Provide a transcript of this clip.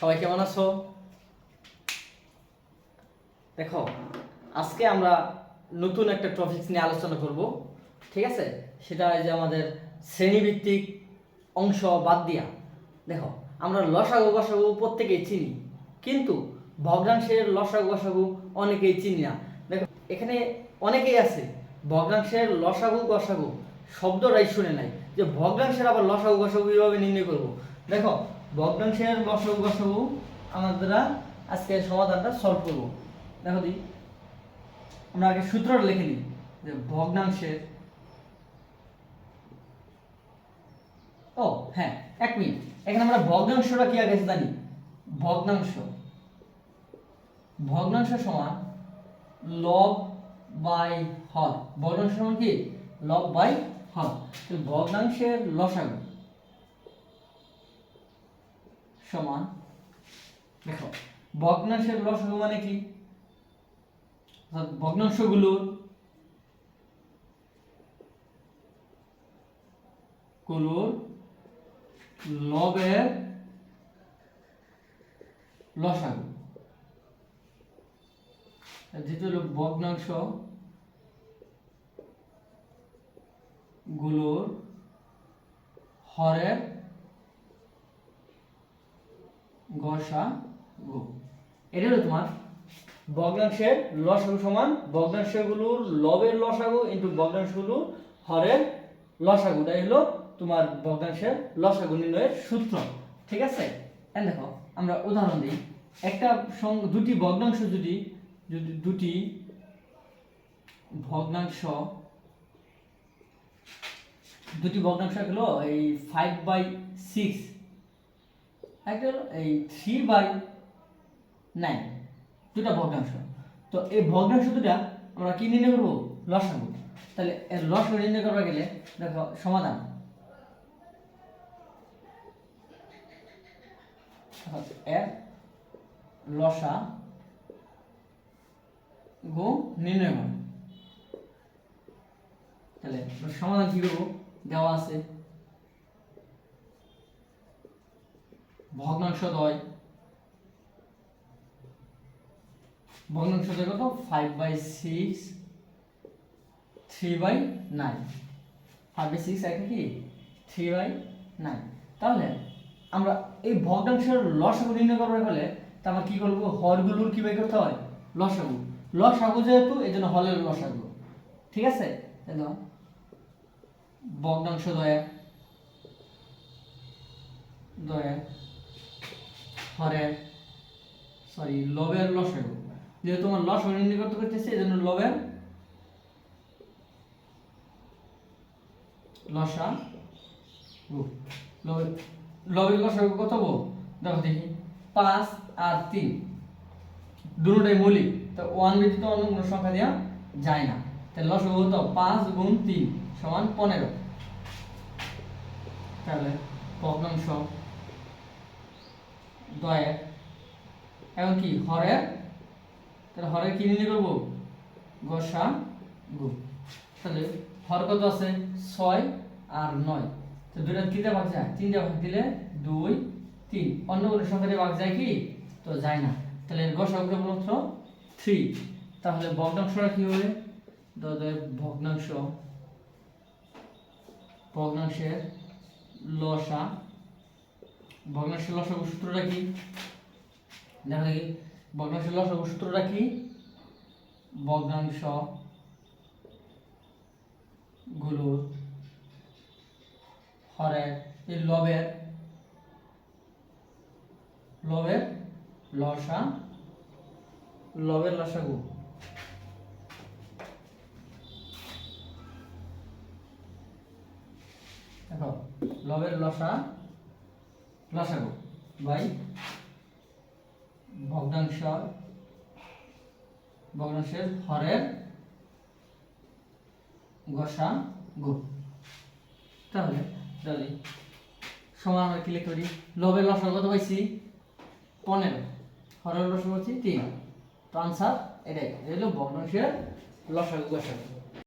সবাই কেমন আছো? দেখো, আজকে আমরা নতুন একটা টপিকস নিয়ে আলোচনা করব, ঠিক আছে? সেটা যে আমাদের শ্রেণীভিত্তিক অংশ বাদ দিয়া। দেখো, আমরা লসাগু গসাগু প্রত্যেকেই চিনি, কিন্তু ভগ্নাংশের লসাগু গসাগু অনেকেই চিনি না। দেখো, এখানে অনেকেই আছে, ভগ্নাংশের লসাগু গসাগু শব্দটাই শুনে নাই, যে ভগ্নাংশের আবার লসাগু গসাগু কীভাবে নির্ণয় করব? দেখো ভগ্নাংশের লসাগু গসাগু আমাদের আজকে সমাধানটা সলভ করব। দেখো দি, আমরা আগে সূত্রটা লিখে নিই, যে ভগ্নাংশের ও হ্যাঁ এক মিনিট। এখানে আমরা ভগ্নাংশটা কি আগে জানি? ভগ্নাংশ ভগ্নাংশ সমান লব বাই হর ভগ্নাংশ সমান কি? লব বাই হর তো ভগ্নাংশের লসাগু। সমান দেখো ভগ্নাংশের লসাগু মানে কি? ভগ্নাংশগুলোর গুলোর লবের লসাগু যেটা হলো ভগ্নাংশগুলোর হরের গসা গু। এটা হলো তোমার ভগ্নাংশের লসাগু সমান ভগ্নাংশগুলোর লবের লসাগু ইন্টু ভগ্নাংশগুলোর হরের লসাগু এটাই হলো তোমার ভগ্নাংশের লসাগু নির্ণয়ের সূত্র। ঠিক আছে? এখন দেখো, আমরা উদাহরণ দিই। একটা দুটি ভগ্নাংশ যদি যদি দুটি ভগ্নাংশ দুটি ভগ্নাংশ হলো এই ফাইভ বাই সিক্স একটা হলো এই থ্রি বাই নাইন দুটা ভগ্নাংশ। তো এই ভগ্নাংশ দুটা আমরা কি নির্ণয় করব? লসাগু। তাহলে এর নির্ণয় গেলে দেখো সমাধান। এর লসা গু নির্ণয় তাহলে সমাধান কি করব? দেওয়া আছে। ভগ্নাংশ দয় ভগ্নাংশ দয় কত five by six three by nine five by six কি? থ্রি বাই নাইন তাহলে আমরা এই ভগ্নাংশের লসাগু নির্ণয় করবার ফলে তা আমরা কি করব? হরগুলোর কি বের করতে হয়? লসাগু। লসাগু যেহেতু এই জন্য হলের লসাগু। ঠিক আছে? একদম ভগ্নাংশ দয়া দয়া হরের সরি লবের লসাগু যেহেতু তোমার লসাগু নির্ণয় করতে করতেছে এই জন্য লবের লসা গু লবের লবের লসাগু কত গো দেখো দেখি, পাঁচ আর তিন। দুটোটাই মৌলিক, তো ওয়ান ব্যতীত অন্য কোনো সংখ্যা দেওয়া যায় না। তাহলে লসাগু কত? পাঁচ গুণ তিন সমান পনেরো। তাহলে ভগ্নাংশ দয়ের এখন কি? হরের? তাহলে হরের কি নির্ণয় করব? গসা গু তাহলে হর কত আছে? ছয় আর নয়। তো দুইটা তিনটা ভাগ যায়। তিনটা ভাগ দিলে দুই, তিন। অন্য কোনো সংখ্যাতে ভাগ যায় কি? তো যায় না। তাহলে এর গসা গুলো মাত্র থ্রি। তাহলে ভগ্নাংশটা কি হবে? দাদের ভগ্নাংশ। ভগ্নাংশের লসা ভগ্নাংশের লসাগু সূত্রটা কি? দেখো দেখি। ভগ্নাংশের লসাগু সূত্রটা কি? ভগ্নাংশগুলোর হরের, এই লবের লবের লসা, লবের লসাগু। দেখো, লবের লসা লসাগু বাই ভগ্নাংশ ভগ্নাংশের হরের গসা গু। তাহলে তাহলে, সমান আমরা কি লিখতে পারি? লবের লসাগু কত পাইছি? পনেরো। হরের লসাগু হচ্ছে তিন। তো আনসার এটাই। এটা হলো ভগ্নাংশের লসাগু গসাগু